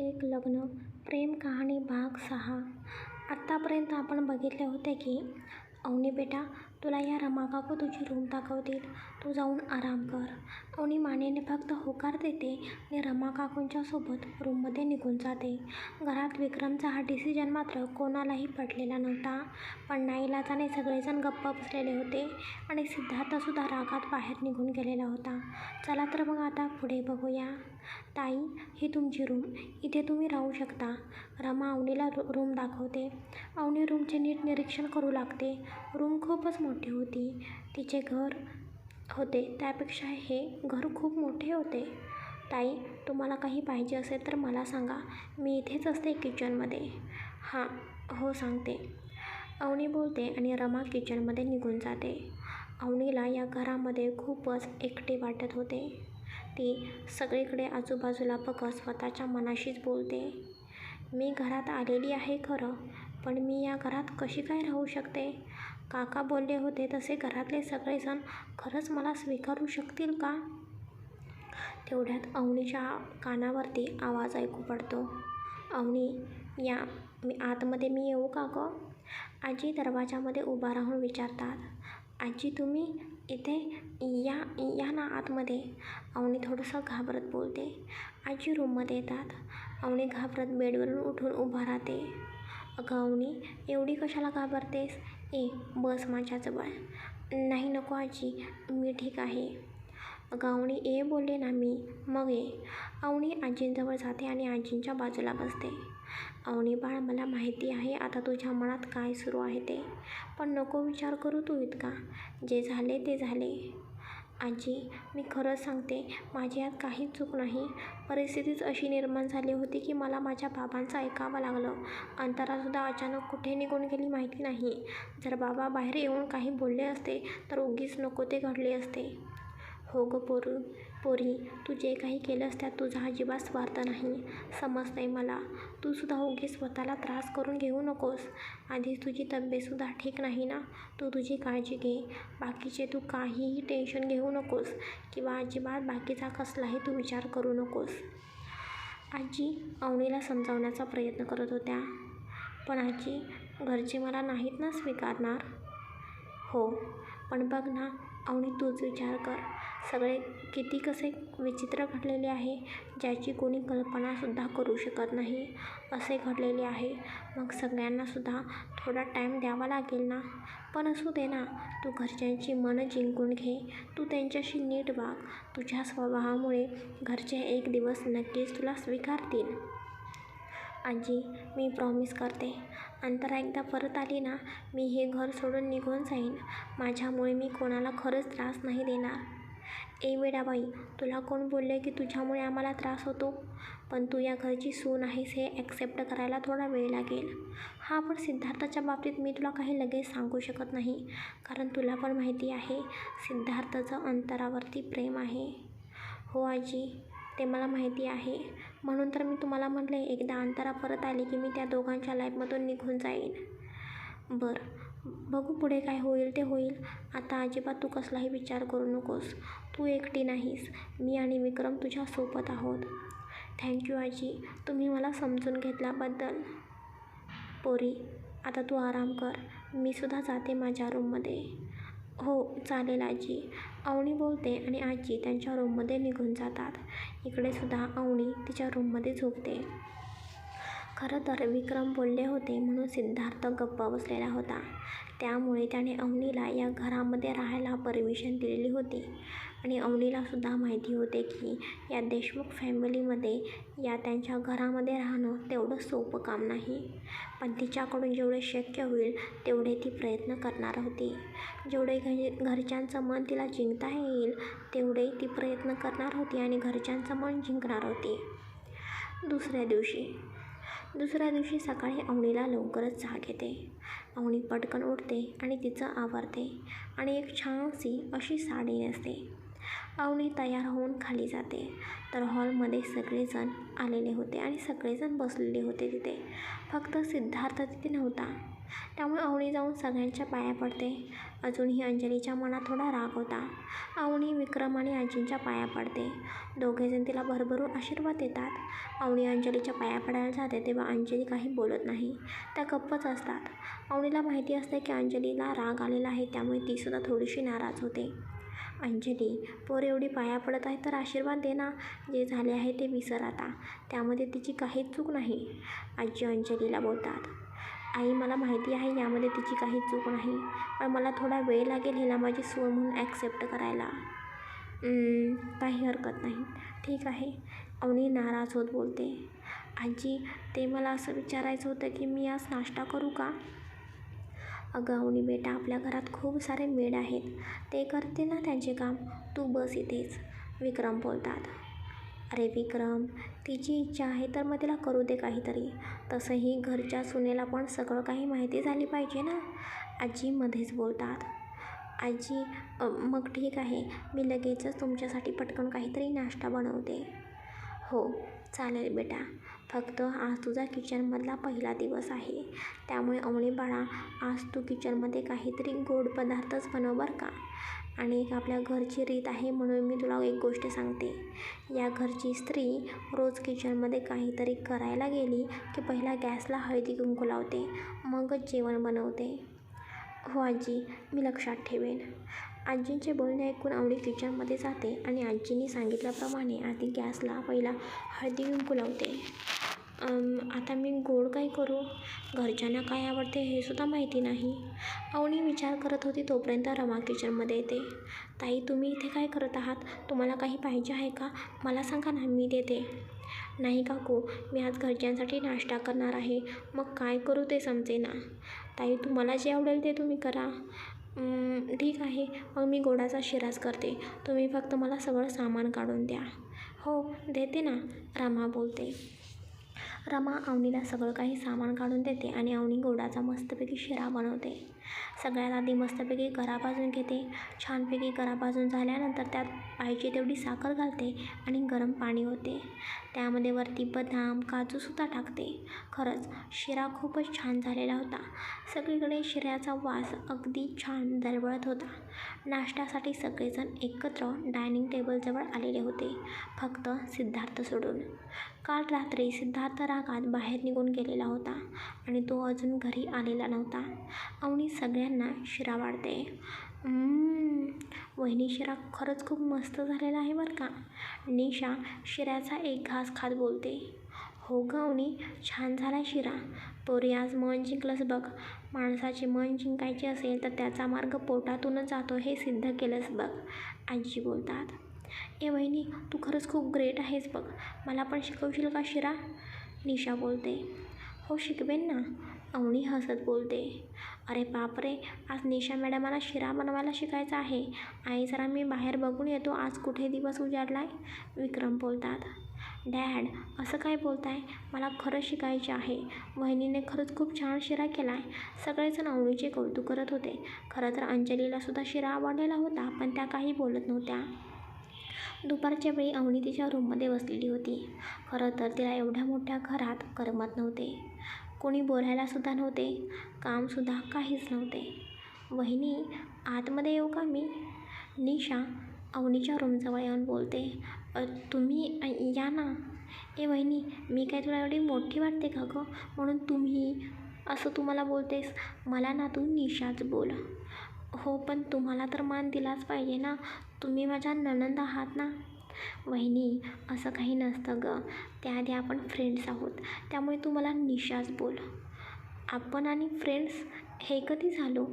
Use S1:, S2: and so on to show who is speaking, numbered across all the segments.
S1: एक लग्न प्रेम कहाणी भाग सहा. आत्तापर्यंत आपण बघितले होते की अवनी बेटा तुला या रमाकाकू तुझी रूम दाखवतील. तू जाऊन आराम कर. कोणी मानेने फक्त होकार देते आणि रमाकाकूंच्या सोबत रूममध्ये निघून जाते. घरात विक्रमचा हा डिसिजन मात्र कोणालाही पटलेला नव्हता. पण नाईलाजाने सगळेजण गप्प बसलेले होते आणि सिद्धार्थसुद्धा रागात बाहेर निघून गेलेला होता. चला तर मग आता पुढे बघूया. ताई ही तुमची रूम. इथे तुम्ही राहू शकता. रमा अवनीला रूम दाखवते. अवनी रूमचे नीट निरीक्षण करू लागते. रूम खूपच मोठी मोठी होती. तिचे घर होते. त्यापेक्षा हे घर खूप मोठे होते. ताई तुम्हाला काही पाहिजे असेल तर मला सांगा. मी इथेच असते किचनमध्ये. हां हो सांगते. अवनी बोलते आणि रमा किचनमध्ये निघून जाते. अवनीला या घरामध्ये खूपच एकटे वाटत होते. ती सगळीकडे आजूबाजूला बघत स्वतःच्या मनाशीच बोलते. मी घरात आलेली आहे खरं पण मी या घरात कशी काय राहू शकते? काका बोलले होते तसे घरातले सगळेजण खरंच मला स्वीकारू शकतील का? तेवढ्यात अवनीच्या कानावरती आवाज ऐकू पडतो. अवनी या मी आतमध्ये मी येऊ का गं? आजी दरवाजामध्ये उभा राहून विचारतात. आजी तुम्ही इथे या या ना आतमध्ये. अवनी थोडंसं घाबरत बोलते. आजी रूममध्ये येतात. अवनी घाबरत बेडवरून उठून उभा राहते. गावणी एवढी कशाला घाबरतेस? ए बस माझ्याजवळ नाही नको आजी मी ठीक आहे. गावणी ए बोलले ना मी. मग ये अवणी आजींजवळ जाते आणि आजींच्या बाजूला बसते. अवणी बाळ मला माहिती आहे आता तुझ्या मनात काय सुरू आहे ते. पण नको विचार करू तू इतका. जे झाले ते झाले. आजी मी खरंच सांगते माझी यात काहीच चूक नाही. परिस्थितीच अशी निर्माण झाली होती की मला माझ्या बाबांचं ऐकावं लागलं. अंतरासुद्धा अचानक कुठे निघून गेली माहिती नाही. जर बाबा बाहेर येऊन काही बोलले असते तर उगीच नको ते घडले असते. हो गं पोरू पोरी. तू जे काही केलंस त्यात तुझा अजिबात स्वार्थ नाही. समजतंय मला. तू सुद्धा उगीच स्वतःला त्रास करून घेऊ नकोस. आधीच तुझी तब्येतसुद्धा ठीक नाही ना? तू तुझी काळजी घे. बाकीचे तू काहीही टेन्शन घेऊ नकोस किंवा अजिबात बाकीचा कसलाही तू विचार करू नकोस. आजी अवनीला समजावण्याचा प्रयत्न करत होत्या. पण आजी घरचे मला नाहीत ना स्वीकारणार? हो. पण बघ ना अवनी तूच विचार कर. सगळे किती कसे विचित्र घडलेले आहे ज्याची कोणी कल्पनासुद्धा करू शकत नाही. असे घडलेले आहे. मग सगळ्यांनासुद्धा थोडा टाईम द्यावा लागेल ना? पण असू दे ना तू घरच्यांची मनं जिंकून घे. तू त्यांच्याशी नीट वाग. तुझ्या स्वभावामुळे घरचे एक दिवस नक्कीच तुला स्वीकारतील. आजी मी प्रॉमिस करते. अंतरा एकदा परत आली ना मी हे घर सोडून निघून जाईन. माझ्यामुळे मी कोणाला खरंच त्रास नाही देणार. ए वेडाबाई तुला कोण बोलले की तुझ्यामुळे आम्हाला त्रास होतो? पण तू या घरची सून आहेस हे ॲक्सेप्ट करायला थोडा वेळ लागेल. हां पण सिद्धार्थाच्या बाबतीत मी तुला काही लगेच सांगू शकत नाही. कारण तुला पण माहिती आहे सिद्धार्थाचं अंतरावरती प्रेम आहे. हो आजी ते मला माहिती आहे. म्हणून तर मी तुम्हाला म्हटले एकदा अंतरा परत आली की मी त्या दोघांच्या लाईफमधून निघून जाईन. बरं. बघू पुढे काय होईल ते होईल. आता अजिबात तू कसलाही विचार करू नकोस. तू एकटी नाहीस. मी आणि विक्रम तुझ्यासोबत आहोत. थँक्यू आजी. तुम्ही मला समजून घेतल्याबद्दल. पोरी आता तू आराम कर. मी सुद्धा जाते माझ्या रूममध्ये हो चालेल आजी. अवनी बोलते आणि आजी त्यांच्या रूममध्ये निघून जातात. इकडे सुद्धा अवनी तिच्या रूममध्ये झोपते. खरं तर विक्रम बोलले होते म्हणून सिद्धार्थ गप्प बसलेला होता. त्यामुळे त्याने अवनीला या घरामध्ये राहायला परमिशन दिलेली होती. आणि अवनीलासुद्धा माहिती होते की या देशमुख फॅमिलीमध्ये या त्यांच्या घरामध्ये राहणं तेवढं सोपं काम नाही. पण तिच्याकडून जेवढे शक्य होईल तेवढे ती प्रयत्न करणार होती. जेवढे घ घरच्यांचं मन तिला जिंकता येईल तेवढे ती प्रयत्न करणार होती आणि घरच्यांचं मन जिंकणार होती. दुसऱ्या दिवशी दुसऱ्या दिवशी सकाळी अवनीला लवकरच जाग येते. अवनी पटकन उठते आणि तिचं आवरते आणि एक छानशी अशी साडी नेसते. अवनी तयार होऊन खाली जाते. तर हॉलमध्ये सगळेजण आलेले होते आणि सगळेजण बसलेले होते तिथे. फक्त सिद्धार्थ तिथे नव्हता. त्यामुळे अवनी जाऊन सगळ्यांच्या पाया पडते. अजूनही अंजलीच्या मनात थोडा राग होता. अवनी विक्रम आणि आजींच्या पाया पडते. दोघेजण तिला भरभरून आशीर्वाद देतात. अवनी अंजलीच्या पाया पडायला जाते तेव्हा अंजली काही बोलत नाही. त्या गप्पच असतात. अवनीला माहिती असते की अंजलीला राग आलेला आहे त्यामुळे तीसुद्धा थोडीशी नाराज होते. अंजली. पोर एवढी पाया पडत आहे तर आशीर्वाद दे ना. जे झाले आहे ते विसर आता. त्यामध्ये तिची काहीच चूक नाही. आजी अंजलीला बोलतात. आई मला माहिती आहे यामध्ये तिची काही चूक नाही पण मला थोडा वेळ लागेल हिला माझी सून म्हणून ॲक्सेप्ट करायला. काही हरकत नाही. ठीक आहे. अवनी नाराज होत बोलते. आजी ते मला असं विचारायचं होतं की मी आज नाश्ता करू का? अगं अवनी बेटा आपल्या घरात खूप सारे मेड आहेत. ते करते ना त्यांचे काम. तू बस इथेच. विक्रम बोलतात. अरे विक्रम तिची इच्छा आहे तर मग तिला करू दे काहीतरी. तसंही घरच्या सुनेला पण सगळं काही माहिती झाली पाहिजे ना? आजी मध्येच बोलतात. आजी मग ठीक आहे. मी लगेचच तुमच्यासाठी पटकन काहीतरी नाश्ता बनवते. हो चालेल बेटा. फक्त आज तुझा किचनमधला पहिला दिवस आहे. त्यामुळे अवनी बाळा आज तू किचनमध्ये काहीतरी गोड पदार्थच बनव बरं का? आणि एक आपल्या घरची रीत आहे म्हणून मी तुला एक गोष्ट सांगते. या घरची स्त्री रोज किचनमध्ये काहीतरी करायला गेली की पहिला गॅसला हळदी कुंकू लावते मगच जेवण बनवते. हो आजी. मी लक्षात ठेवेन. आजींचे बोलणे ऐकून आवडी किचनमध्ये जाते आणि आजींनी सांगितल्याप्रमाणे आधी गॅसला पहिला हळदी कुंकू लावते. आता मी गोड काय करू? घरच्यांना काय आवडते हे सुद्धा माहिती नाही. अवनी विचार करत होती तोपर्यंत रमा किचनमध्ये येते. ताई तुम्ही इथे काय करत आहात? तुम्हाला काही पाहिजे आहे का? मला सांगा ना मी देते. नाही काकू मी आज घरच्यांसाठी नाश्ता करणार आहे. मग काय करू ते समजेना ताई तुम्हाला जे आवडेल ते तुम्ही करा. ठीक आहे. मग मी गोडाचा शिराच करते. तुम्ही फक्त मला सगळं सामान काढून द्या. हो देते ना रमा बोलते. रमा अवनीला सगळं काही सामान काढून देते आणि अवनी गोडाचा मस्तपैकी शिरा बनवते. सगळ्यात आधी मस्तपैकी गरा भाजून घेते. छानपैकी गरा भाजून झाल्यानंतर त्यात पाहिजे तेवढी साखर घालते आणि गरम पाणी होते त्यामध्ये वरती बदाम काजूसुद्धा टाकते. खरंच शिरा खूपच छान झालेला होता. सगळीकडे शिऱ्याचा वास अगदी छान दरवळत होता. नाश्त्यासाठी सगळेजण एकत्र डायनिंग टेबलजवळ आलेले होते फक्त सिद्धार्थ सोडून. काल रात्री सिद्धार्थ रागात बाहेर निघून गेलेला होता आणि तो अजून घरी आलेला नव्हता. अवनी सगळ्यांना शिरा वाढते. वहिनी शिरा खरंच खूप मस्त झालेला आहे बरं का. निशा शिऱ्याचा एक घास खात बोलते. हो गं अवनी छान झाला शिरा. पोरी आज मन जिंकलंच बघ. माणसाचे मन जिंकायचे असेल तर त्याचा मार्ग पोटातूनच जातो हे सिद्ध केलंच बघ आजी बोलतात. ए वहिनी तू खरंच खूप ग्रेट आहेस बघ. मला पण शिकवशील का शिरा? निशा बोलते. हो शिकवेन ना. अवनी हसत बोलते अरे बापरे आज निशा मॅडमाला शिरा बनवायला शिकायचं आहे. आई जरा मी बाहेर बघून येतो आज कुठे दिवस उजाडलाय? विक्रम बोलतात डॅड असं काय बोलताय? मला खरं शिकायचे आहे. वहिनीने खरंच खूप छान शिरा केला आहे सगळेजण अवनीचे कौतुक करत होते. खरं तर अंजलीलासुद्धा शिरा आवडलेला होता पण त्या काही बोलत नव्हत्या. दुपारच्या वेळी अवनी तिच्या रूममध्ये बसलेली होती. खरं तर तिला एवढ्या मोठ्या घरात करमत नव्हते. कोणी बोलायलासुद्धा नव्हते. कामसुद्धा काहीच नव्हते. वहिनी आतमध्ये येऊ का मी? निशा अवनीच्या रूमजवळ येऊन बोलते तुम्ही या ना. ए वहिनी मी काय तुला एवढी मोठी वाटते का गं? म्हणून तुम्ही असं तुम्हाला बोलतेस. मला ना तू निशाच बोल. हो पण तुम्हाला तर मान दिलाच पाहिजे ना. तुम्ही माझ्या नणंद आहात ना. वहिनी असं काही नसतं गं. त्याआधी आपण फ्रेंड्स आहोत. त्यामुळे तू मला निशाच बोल. आपण आणि फ्रेंड्स हे कधी झालो?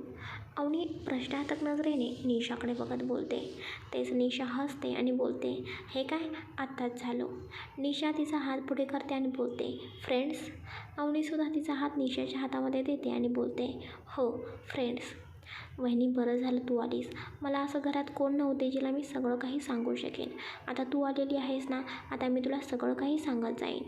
S1: अवनी प्रश्नार्थक नजरेने निशाकडे बघत बोलते. तेच निशा हसते आणि बोलते हे काय? आत्ताच झालो. निशा तिचा हात पुढे करते आणि बोलते फ्रेंड्स अवनीसुद्धा तिचा हात निशाच्या हातामध्ये देते आणि बोलते हो फ्रेंड्स वहिनी बरं झालं तू आलीस. मला असं घरात कोण नव्हते जिला मी सगळं काही सांगू शकेन. आता तू आलेली आहेस ना आता मी तुला सगळं काही सांगत जाईन.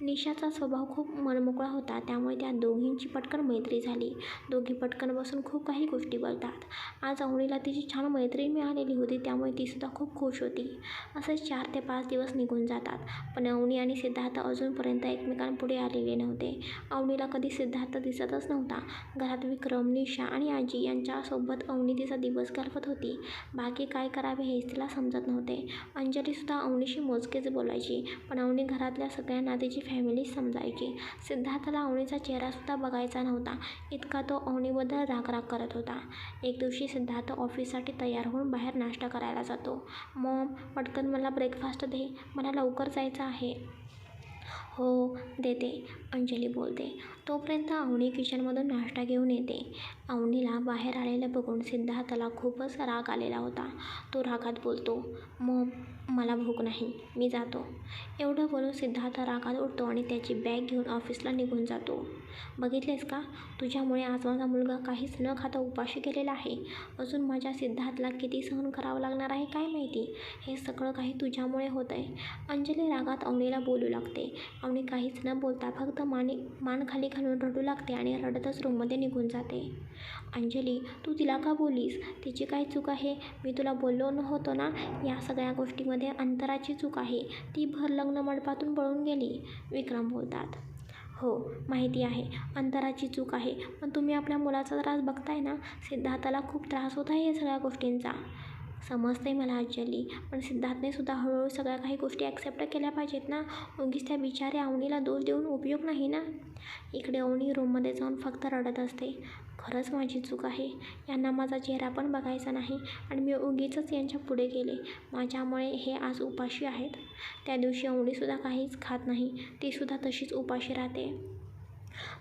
S1: निशाचा स्वभाव खूप मनमोकळा होता त्यामुळे त्या दोघींची पटकन मैत्री झाली. दोघी पटकन बसून खूप काही गोष्टी बोलतात. आज अवणीला तिची छान मैत्रीण मिळालेली होती त्यामुळे तीसुद्धा खूप खुश होती. असेच चार ते पाच दिवस निघून जातात. पण अवनी आणि सिद्धार्थ अजूनपर्यंत एकमेकांपुढे आलेले नव्हते. अवनीला कधी सिद्धार्थ दिसतच नव्हता. घरात विक्रम निशा आणि आजी यांच्यासोबत सोबत अवनी तिचा दिवस घालवत होती. बाकी काय करावे हेच तिला समजत नव्हते. अंजलीसुद्धा अवनीशी मोजकेच बोलायची पण अवनी घरातल्या सगळ्यांना तिची फॅमिली समजायची. सिद्धार्थला अवनीचा चेहरासुद्धा बघायचा नव्हता. इतका तो अवनीबद्दल रागराग करत होता. एक दिवशी सिद्धार्थ ऑफिससाठी तयार होऊन बाहेर नाश्ता करायला जातो. मॉम पटकन मला ब्रेकफास्ट दे. मला लवकर जायचं आहे. हो देते अंजली बोलते. तोपर्यंत अवनी किचनमधून नाश्ता घेऊन येते. अवनीला बाहेर आलेलं बघून सिद्धार्थला खूपच राग आलेला होता. तो रागात बोलतो मग मला भूक नाही मी जातो. एवढं बोलून सिद्धार्थ रागात उठतो आणि त्याची बॅग घेऊन ऑफिसला निघून जातो. बघितलेस का? तुझ्यामुळे आज माझा मुलगा काहीच न खाता उपाशी गेलेला आहे. अजून माझ्या सिद्धार्थला किती सहन करावं लागणार आहे काय माहिती? हे सगळं काही तुझ्यामुळे होत आहे अंजली रागात अवनीला बोलू लागते. अवनी काहीच न बोलता फक्त माने मान खाली घालून रडू लागते आणि रडतच रूममध्ये निघून जाते. अंजली तू तिला का बोलीस? तिची काय चूक आहे? मी तुला बोललो नव्हतो ना? या सगळ्या गोष्टीमध्ये अंतराची चूक आहे. ती भर लग्न मंडपातून पळून गेली विक्रम बोलतात. हो माहिती आहे. अंतराची चूक आहे. पण तुम्ही आपल्या मुलाचा त्रास बघताय ना? सिद्धार्थाला खूप त्रास होत आहे या सगळ्या गोष्टींचा. समजते मला अंजली पण सिद्धार्थने सुद्धा हळूहळू सगळ्या काही गोष्टी ॲक्सेप्ट केल्या पाहिजेत ना. उगीच त्या बिचाऱ्या अवनीला दोष देऊन उपयोग नाही ना. इकडे अवनी रूममध्ये जाऊन फक्त रडत असते. खरंच माझी चूक आहे. यांना माझा चेहरा पण बघायचा नाही आणि मी उगीचच यांच्या पुढे गेले. माझ्यामुळे हे आज उपाशी आहेत. त्या दिवशी अवनीसुद्धा काहीच खात नाही. तीसुद्धा तशीच उपाशी राहते.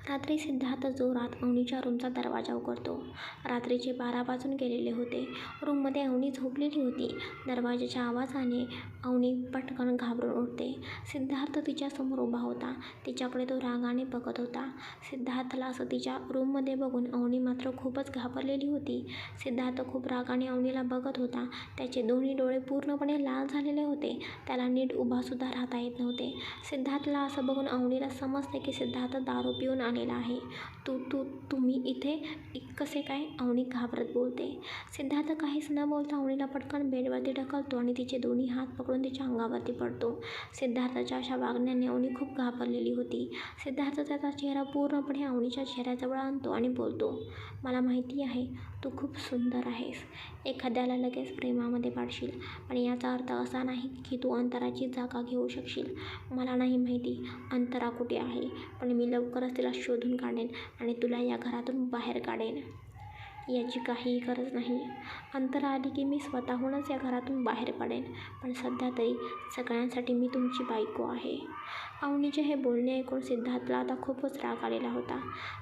S1: रात्री सिद्धार्थ जोरात अवनीच्या रूमचा दरवाजा उघडतो. रात्रीचे बारा वाजून गेलेले होते. रूममध्ये अवनी झोपलेली होती. दरवाजाच्या आवाजाने अवनी पटकन घाबरून उठते. सिद्धार्थ तिच्यासमोर उभा होता. तिच्याकडे तो रागाने बघत होता. सिद्धार्थला असं तिच्या रूममध्ये बघून अवनी मात्र खूपच घाबरलेली होती. सिद्धार्थ खूप रागाने अवनीला बघत होता. त्याचे दोन्ही डोळे पूर्णपणे लाल झालेले होते. त्याला नीट उभासुद्धा राहता येत नव्हते. सिद्धार्थला असं बघून अवनीला समजते की सिद्धार्थ दारू पिऊन आलेला आहे. तू तू तुम्ही इथे कसे काय अवनी घाबरत बोलते? सिद्धार्थ काहीच न बोलता अवनीला पटकन बेडवरती ढकलतो आणि तिचे दोन्ही हात पकडून तिच्या अंगावरती पडतो. सिद्धार्थच्या अशा वागण्याने अवनी खूप घाबरलेली होती. सिद्धार्थ त्याचा चेहरा पूर्णपणे अवनीच्या चेहऱ्याजवळ आणतो आणि बोलतो मला माहिती आहे तू खूप सुंदर आहेस. एखाद्याला लगेच प्रेमामध्ये पाडशील. पण याचा अर्थ असा नाही की तू अंतराची जागा घेऊ शकशील. मला नाही माहिती अंतरा कुठे आहे पण मी लवकरच तिला शोधून काढेन आणि तुला या घरातून बाहेर काढेन. याची काहीही गरज नाही. अंतर आली की मी स्वतःहूनच या घरातून बाहेर पडेन. पण सध्या तरी सगळ्यांसाठी मी तुमची बायको आहे. अवनीचे हे बोलणे ऐकून सिद्धार्थला आता खूपच राग आलेला होता.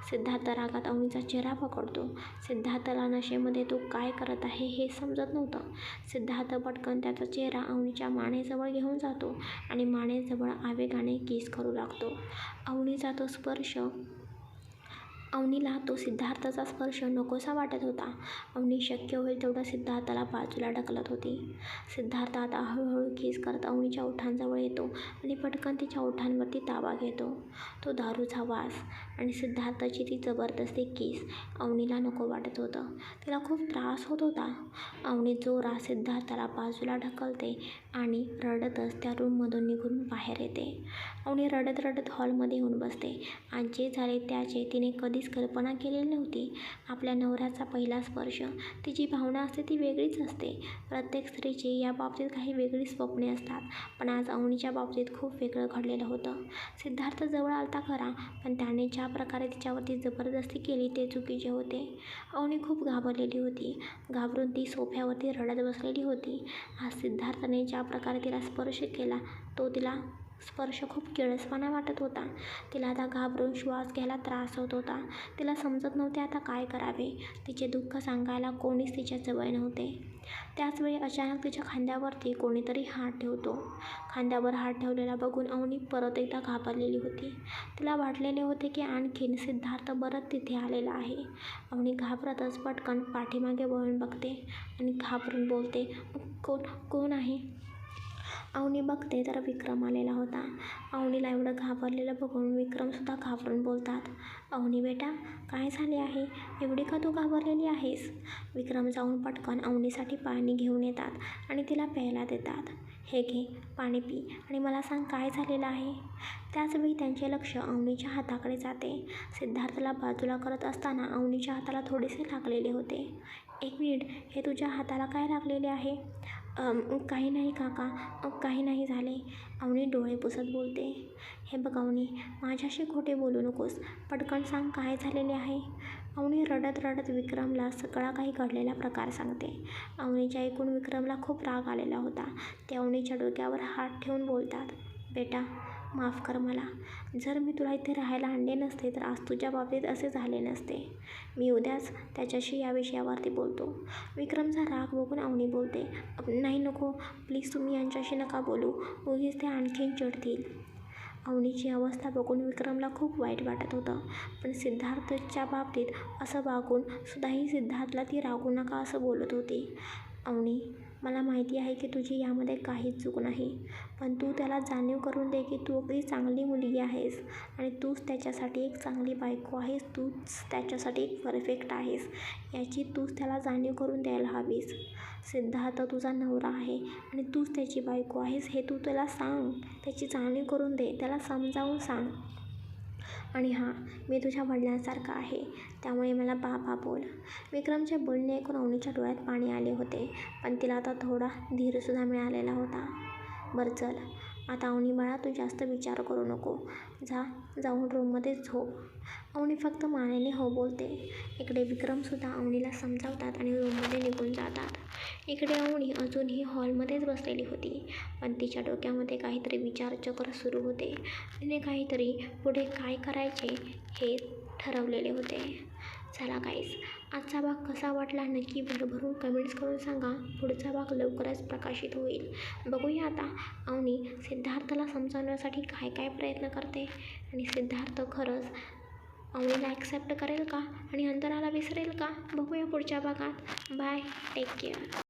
S1: सिद्धार्थ रागात अवनीचा चेहरा पकडतो. सिद्धार्थला नशेमध्ये तो काय करत आहे हे समजत नव्हतं. सिद्धार्थ पटकन त्याचा चेहरा अवनीच्या मानेजवळ घेऊन जातो आणि मानेजवळ आवेगाने किस करू लागतो. अवनीचा तो स्पर्श अवनीला तो सिद्धार्थचा स्पर्श नकोसा वाटत होता. अवनी शक्य होईल तेवढा सिद्धार्थाला बाजूला ढकलत होती. सिद्धार्थ आता हळूहळू केस करत अवनीच्या ओठांजवळ येतो आणि पटकन तिच्या ओठांवरती ताबा घेतो. तो दारूचा वास आणि सिद्धार्थाची ती जबरदस्ती केस अवनीला नको वाटत होतं. तिला खूप त्रास होत होता. अवनी जोरा सिद्धार्थाला बाजूला ढकलते आणि रडतच त्या रूममधून निघून बाहेर येते. अवनी रडत रडत हॉलमध्ये येऊन बसते. आणि जे झाले त्याचे तिने कधीच कल्पना केलेली नव्हती. आपल्या नवऱ्याचा पहिला स्पर्श तिची भावना असते ती वेगळीच असते. प्रत्येक स्त्रीची या बाबतीत काही वेगळी स्वप्ने असतात. पण आज अवनीच्या बाबतीत खूप वेगळं घडलेलं होतं. सिद्धार्थ जवळ आलता खरा पण त्याने ज्या प्रकारे तिच्यावरती जबरदस्ती केली ते चुकीचे होते. अवनी खूप घाबरलेली होती. घाबरून ती सोफ्यावरती रडत बसलेली होती. आज सिद्धार्थने ज्या प्रकारे तिला स्पर्श केला. तो तिला स्पर्श खूप किळसपणा वाटत होता. तिला आता घाबरून श्वास घ्यायला त्रास होत होता. तिला समजत नव्हते आता काय करावे. तिचे दुःख सांगायला कोणीच तिच्याजवळ नव्हते. त्याचवेळी अचानक तिच्या खांद्यावरती कोणीतरी हात ठेवतो. खांद्यावर हात ठेवलेला बघून अवनी परत एकदा घाबरलेली होती. तिला वाटलेले होते की आणखीन सिद्धार्थ परत तिथे आलेला आहे. अवनी घाबरतच पटकन पाठीमागे वळून बघते आणि घाबरून बोलते कोण? कोण आहे? अवनी बघते तर विक्रम आलेला होता. अवनीला एवढं घाबरलेलं बघून विक्रमसुद्धा घाबरून बोलतात अवनी बेटा काय झाले आहे? एवढी का तू घाबरलेली आहेस? विक्रम जाऊन पटकन अवनीसाठी पाणी घेऊन येतात आणि तिला प्यायला देतात. हे घे पाणी पी आणि मला सांग काय झालेलं आहे. त्याचवेळी त्यांचे लक्ष अवनीच्या हाताकडे जाते. सिद्धार्थला बाजूला करत असताना अवनीच्या हाताला थोडेसे लागलेले होते. एक मिनिट हे तुझ्या हाताला काय लागलेले आहे? काही नाही काका. काही नाही झाले. अवनी डोळे पुसत बोलते. हे बघ अवनी माझ्याशी खोटे बोलू नकोस. पटकन सांग काय झालेले आहे? अवनी रडत रडत विक्रमला सगळा काही घडलेला प्रकार सांगते. अवनीच्या ऐकून विक्रमला खूप राग आलेला होता. ते अवनीच्या डोक्यावर हात ठेवून बोलतात बेटा माफ कर मला. जर मी तुला इथे राहायला आणले नसते तर आज तुझ्या बाबतीत असे झाले नसते. मी उद्याच त्याच्याशी या विषयावरती बोलतो. विक्रमचा राग बघून अवनी बोलते नाही नको प्लीज तुम्ही यांच्याशी नका बोलू. उगीच ते आणखीन चिडतील. अवनीची अवस्था बघून विक्रमला खूप वाईट वाटत होतं. पण सिद्धार्थच्या बाबतीत असं वागून सुद्धाही सिद्धार्थला ती रागू नका असं बोलत होती. अवनी मला माहिती आहे की तुझी यामध्ये काहीच चूक नाही. पण तू त्याला जाणीव करून दे की तू अगदी चांगली मुलगी आहेस आणि तूच त्याच्यासाठी एक चांगली बायको आहेस तूच त्याच्यासाठी एक परफेक्ट आहेस याची तूच त्याला जाणीव करून द्यायला हवीस. सिद्धार्थ तुझा नवरा आहे आणि तूच त्याची बायको आहेस हे तू त्याला सांग त्याची जाणीव करून दे त्याला समजावून सांग. आणि हां मी तुझ्या वडिलांसारखा आहे. त्यामुळे मला बाबा बोल. विक्रमचे बोलणे ऐकून अवनीच्या डोळ्यात पाणी आले होते पण तिला आता थोडा धीरसुद्धा मिळालेला होता. बरं चल. आता अवनी बाळा तू जास्त विचार करू नको. जा जाऊन रूममध्ये झोप. अवनी फक्त मानेने हो बोलते. इकडे विक्रमसुद्धा अवनीला समजावतात आणि रूममध्ये निघून जातात. इकडे अवनी अजूनही हॉलमध्येच बसलेली होती. पण तिच्या डोक्यामध्ये काहीतरी विचारचक्र सुरू होते. तिने काहीतरी पुढे काय करायचे हे ठरवलेले होते. चला काहीच आजचा भाग कसा वाटला नक्की भरभरून कमेंट्स करून सांगा. पुढचा भाग लवकरच प्रकाशित होईल. बघूया आता अवनी सिद्धार्थला समजावण्यासाठी काय काय प्रयत्न करते. आणि सिद्धार्थ खरंच अवनीला ॲक्सेप्ट करेल का? आणि अंतराला विसरेल का? बघूया पुढच्या भागात. Bye take care